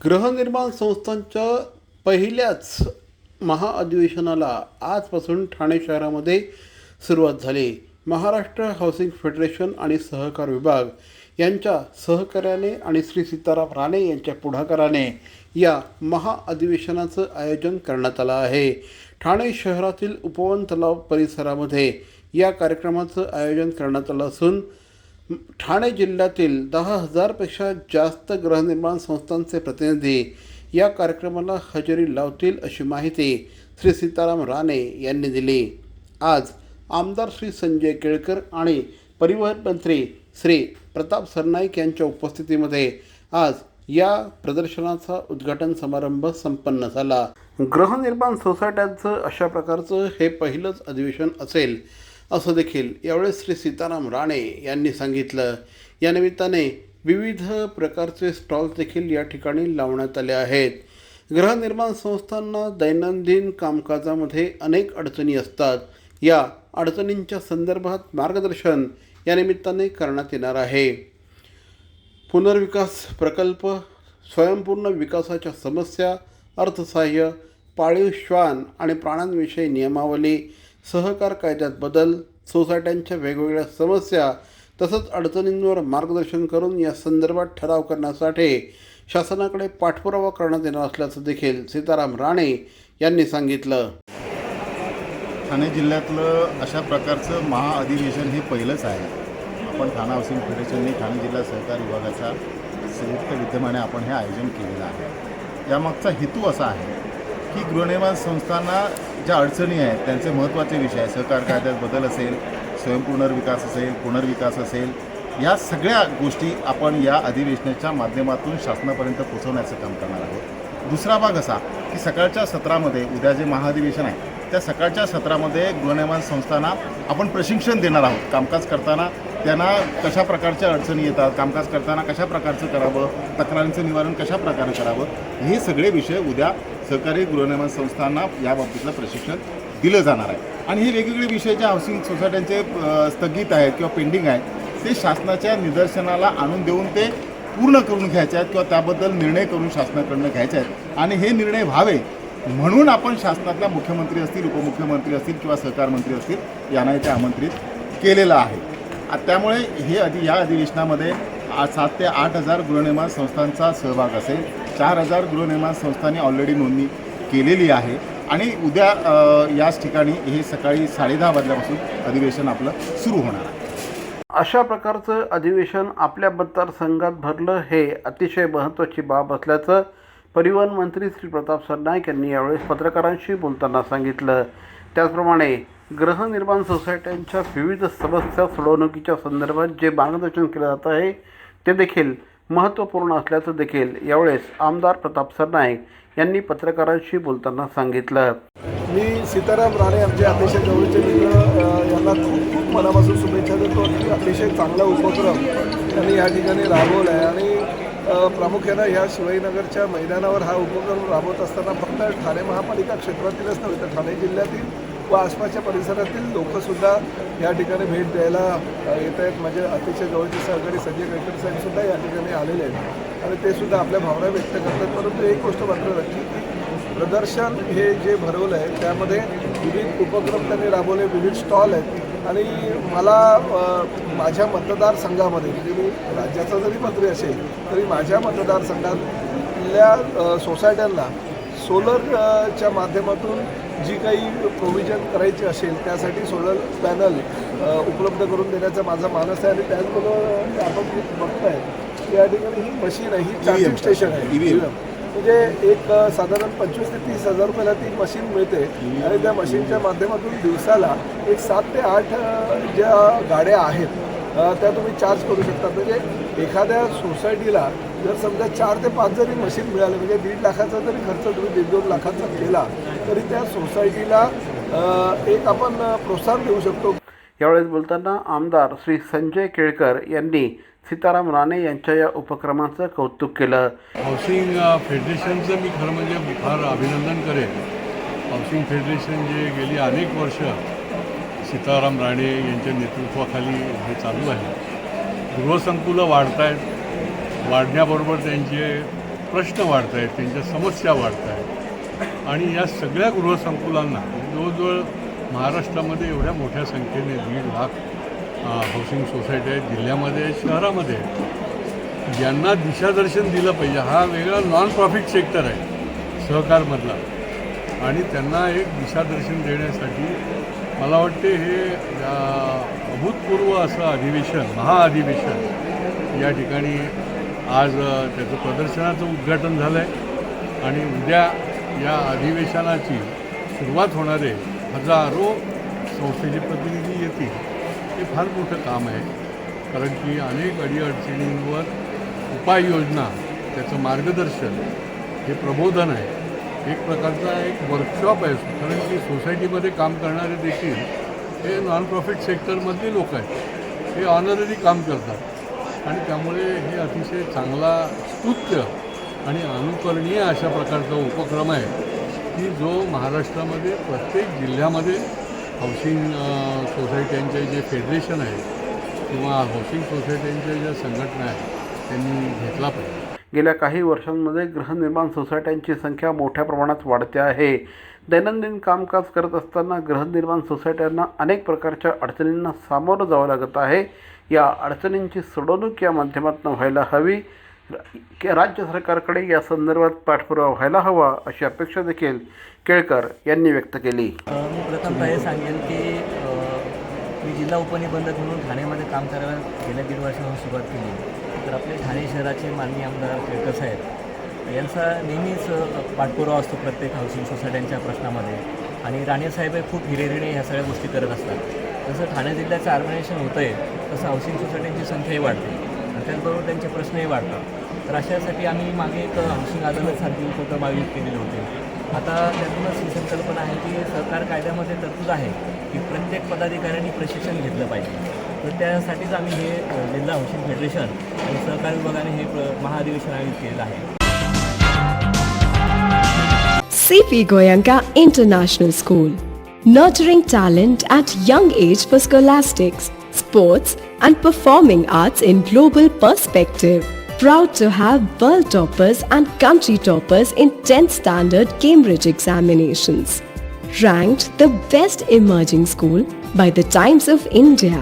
गृहनिर्माण संस्थांच्या पहिल्याच महाअधिवेशनाला आजपासून ठाणे शहरामध्ये सुरुवात झाली. महाराष्ट्र हाऊसिंग फेडरेशन आणि सहकार विभाग यांच्या सहकार्याने आणि श्री सीताराम राणे यांच्या पुढाकाराने या महाअधिवेशनाचं आयोजन करण्यात आलं आहे. ठाणे शहरातील उपवन तलाव परिसरामध्ये या कार्यक्रमाचं आयोजन करण्यात आलं असून ठाणे जिल्ह्यातील दहा हजारपेक्षा जास्त गृहनिर्माण संस्थांचे प्रतिनिधी या कार्यक्रमाला हजेरी लावतील अशी माहिती श्री सीताराम राणे यांनी दिली. आज आमदार श्री संजय केळकर आणि परिवहन मंत्री श्री प्रताप सरनाईक यांच्या उपस्थितीमध्ये आज या प्रदर्शनाचा उद्घाटन समारंभ संपन्न झाला. गृहनिर्माण सोसायट्यांचं अशा प्रकारचं हे पहिलंच अधिवेशन असेल. असं देखील यावेळेस श्री सीताराम राणे यांनी सांगितलं. या निमित्ताने विविध प्रकारचे स्टॉल्स देखील या ठिकाणी लावण्यात आले आहेत. गृहनिर्माण संस्थांना दैनंदिन कामकाजामध्ये अनेक अडचणी असतात. या अडचणींच्या संदर्भात मार्गदर्शन या निमित्ताने करण्यात येणार आहे. पुनर्विकास प्रकल्प स्वयंपूर्ण विकासाच्या समस्या अर्थसहाय्य पाळीव श्वान आणि प्राण्यांविषयी नियमावली सहकार कायद्यात बदल सोसायट्यांच्या वेगवेगळ्या समस्या तसंच अडचणींवर मार्गदर्शन करून या संदर्भात ठराव करण्यासाठी शासनाकडे पाठपुरावा करण्यात येणार असल्याचं देखील सीताराम राणे यांनी सांगितलं. ठाणे जिल्ह्यातलं अशा प्रकारचं महाअधिवेशन हे पहिलंच आहे. आपण ठाणा हाऊसिंग फेडरेशनने ठाणे जिल्हा सहकार विभागाच्या संयुक्त विद्यमाने आपण हे आयोजन केलेलं आहे. यामागचा हेतू असा आहे की गृहनिर्माण संस्थांना ज्या अडचणी आहेत त्यांचे महत्त्वाचे विषय सहकार कायद्यात बदल असेल स्वयंपुनर्विकास असेल पुनर्विकास असेल या सगळ्या गोष्टी आपण या अधिवेशनाच्या माध्यमातून शासनापर्यंत पोहोचवण्याचं काम करणार आहोत. दुसरा भाग असा की सकाळच्या सत्रामध्ये उद्या जे महाअधिवेशन आहे त्या सकाळच्या सत्रामध्ये गृहनिर्माण संस्थांना आपण प्रशिक्षण देणार आहोत. कामकाज करताना त्यांना कशा प्रकारच्या अडचणी येतात कामकाज करताना कशा प्रकारचं करावं तक्रारींचं निवारण कशा प्रकारे करावं हे सगळे विषय उद्या सहकारी गृहनिर्माण संस्थांना या बाबतीतलं प्रशिक्षण दिलं जाणार आहे. आणि हे वेगवेगळे विषय ज्या हाऊसिंग सोसायट्यांचे स्थगित आहेत किंवा पेंडिंग आहेत ते शासनाच्या निदर्शनाला आणून देऊन ते पूर्ण करून घ्यायचे आहेत किंवा त्याबद्दल निर्णय करून शासनाकडनं घ्यायचे आहेत. आणि हे निर्णय व्हावे म्हणून आपण शासनातल्या मुख्यमंत्री असतील उपमुख्यमंत्री असतील किंवा सहकार मंत्री असतील यांना इथे आमंत्रित केलेलं आहे. त्यामुळे हे अधि या अधिवेशनामध्ये सात ते आठ हजार गृहनिर्माण संस्थांचा सहभाग असेल. चार हजार गृहनिर्माण संस्थांनी ऑलरेडी नोंदणी केलेली आहे. आणि उद्या याच ठिकाणी हे सकाळी साडेदहा वाजल्यापासून अधिवेशन आपलं सुरू होणार आहे. अशा प्रकारचं अधिवेशन आपल्या मतदारसंघात भरलं हे अतिशय महत्त्वाची बाब असल्याचं परिवहन मंत्री श्री प्रताप सरनाईक यांनी यावेळेस पत्रकारांशी बोलताना सांगितलं. त्याचप्रमाणे गृहनिर्माण सोसायट्यांच्या विविध समस्या सोडवणुकीच्या संदर्भात जे मार्गदर्शन केलं जात आहे ते देखील महत्त्वपूर्ण असल्याचं देखील यावेळेस आमदार प्रताप सरनाईक यांनी पत्रकारांशी बोलताना सांगितलं. मी सीताराम राणे आमचे अतिशय जवळचे मित्र यांना खूप खूप मनापासून शुभेच्छा देतो. अतिशय चांगला उपक्रम त्यांनी या ठिकाणी राबवला आहे आणि प्रामुख्यानं ह्या शिवाजीनगरच्या मैदानावर हा उपक्रम राबवत असताना फक्त ठाणे महापालिका क्षेत्रातीलच नव्हे तर ठाणे जिल्ह्यातील व आसपासच्या परिसरातील लोकंसुद्धा या ठिकाणी भेट द्यायला येत आहेत. म्हणजे अतिशय जवळचे सहकारी संजय गडकरी साहेबसुद्धा या ठिकाणी आलेले आहेत. आणि ते सुद्धा आपल्या भावना व्यक्त करतात. परंतु एक गोष्ट मात्र नक्की की प्रदर्शन हे जे भरवलं आहे त्यामध्ये विविध उपक्रम त्यांनी राबवले विविध स्टॉल आहेत. आणि मला माझ्या मतदारसंघामध्ये म्हणजे मी राज्याचा जरी मंत्री असेल तरी माझ्या मतदारसंघातल्या सोसायट्यांना सोलरच्या माध्यमातून जी काही प्रोव्हिजन करायची असेल त्यासाठी सोलर पॅनल उपलब्ध करून देण्याचा माझा मानस आहे आणि त्याचबरोबर आपण बघताय की या ठिकाणी ही मशीन आहे ही चार्जिंग स्टेशन आहे. म्हणजे एक साधारण पंचवीस ते तीस हजार रुपयाला ती मशीन मिळते आणि त्या मशीनच्या माध्यमातून दिवसाला एक सात ते आठ ज्या गाड्या आहेत त्या तुम्ही चार्ज करू शकता. म्हणजे एखाद्या सोसायटीला जर समजा चार ते पाच जरी मशीन मिळालं म्हणजे दीड लाखाचा जरी खर्च तुम्ही दीड दोन लाखाचा केला तरी त्या सोसायटीला एक आपण प्रोत्साहन देऊ शकतो. यावेळेस बोलताना आमदार श्री संजय केळकर यांनी सीताराम राणे यांच्या या उपक्रमाचं कौतुक केलं. हाऊसिंग फेडरेशनचं मी खरं म्हणजे फार अभिनंदन करेन. हाऊसिंग फेडरेशन जे गेली अनेक वर्ष सीताराम राणे यांच्या नेतृत्वाखाली हे चालू आहे. गृहसंकुलं वाढत आहेत वाढण्याबरोबर त्यांचे प्रश्न वाढत आहेत त्यांच्या समस्या वाढत आहेत आणि या सगळ्या गृहसंकुलांना जवळजवळ महाराष्ट्रामध्ये एवढ्या मोठ्या संख्येने दीड लाख हाऊसिंग सोसायटी आहेत जिल्ह्यामध्ये शहरामध्ये आहेत. ज्यांना दिशादर्शन दिलं पाहिजे. हा वेगळा नॉन प्रॉफिट सेक्टर आहे सहकारमधला. आणि त्यांना एक दिशादर्शन देण्यासाठी मला वाटते हे अभूतपूर्व असं अधिवेशन महाअधिवेशन या ठिकाणी आज त्याचं प्रदर्शनाचं उद्घाटन झालं आहे आणि उद्या या अधिवेशनाची सुरुवात होणारे हजारो संस्थेचे प्रतिनिधी येतील हे फार मोठं काम आहे. कारण की अनेक अडीअडचणींवर उपाययोजना त्याचं मार्गदर्शन हे प्रबोधन आहे. एक प्रकारचा एक वर्कशॉप आहे. कारण की सोसायटीमध्ये काम करणारे देखील हे नॉन प्रॉफिट सेक्टरमधले लोक आहेत. हे ऑनररी काम करतात. आणि त्यामुळे हे अतिशय चांगला स्तुत्य आणि अनुकरणीय अशा प्रकारचा उपक्रम आहे की जो महाराष्ट्रामध्ये प्रत्येक जिल्ह्यामध्ये हाऊसिंग सोसायट्यांचे जे फेडरेशन आहे किंवा हाऊसिंग सोसायट्यांच्या ज्या संघटना आहेत त्यांनी घेतला पाहिजे. गेल्या काही वर्षांमध्ये गृहनिर्माण सोसायट्यांची संख्या मोठ्या प्रमाणात वाढते आहे. दैनंदिन कामकाज करत असताना गृहनिर्माण सोसायट्यांना अनेक प्रकारच्या अडचणींना सामोरं जावं लागत आहे. या अडचणींची सोडवणूक या माध्यमातून व्हायला हवी. राज्य सरकारकडे या संदर्भात पाठपुरावा व्हायला हवा अशी अपेक्षा देखील केळकर यांनी व्यक्त केली. मी प्रथमतः हे सांगेन की मी जिल्हा उपनिबंधक म्हणून ठाण्यामध्ये काम करायला गेल्या दीड वर्षापासून सुरुवात केली. तर आपले ठाणे शहराचे माननीय आमदार केळकर साहेब यांचा नेहमीच पाठपुरावा असतो प्रत्येक हाऊसिंग सोसायट्यांच्या प्रश्नामध्ये. आणि राणेसाहेब हे खूप हिरेरिणे ह्या सगळ्या गोष्टी करत असतात. जसं ठाणे जिल्ह्याचं ऑर्गनायझेशन होतं आहे तसं हाऊसिंग सोसायट्यांची संख्याही वाढते. आणि त्याचबरोबर त्यांचे प्रश्नही वाढतात. तर अशासाठी आम्ही मागे एक हाऊसिंग अदालतसारखी उपक्रम आयोजित केलेले होते. आता त्यातूनच ही संकल्पना आहे की सरकार कायद्यामध्ये तरतूद आहे की प्रत्येक पदाधिकाऱ्यांनी प्रशिक्षण घेतलं पाहिजे. तर त्यासाठीच आम्ही हे अ, जिल्हा हाऊसिंग फेडरेशन आणि सहकार विभागाने हे प्र महाअधिवेशन आयोजित केलेलं आहे CP Goyanka International School. Nurturing talent at young age for scholastics, sports, and performing arts in global perspective. Proud to have world toppers and country toppers in 10th standard Cambridge examinations. Ranked the best emerging school by the Times of India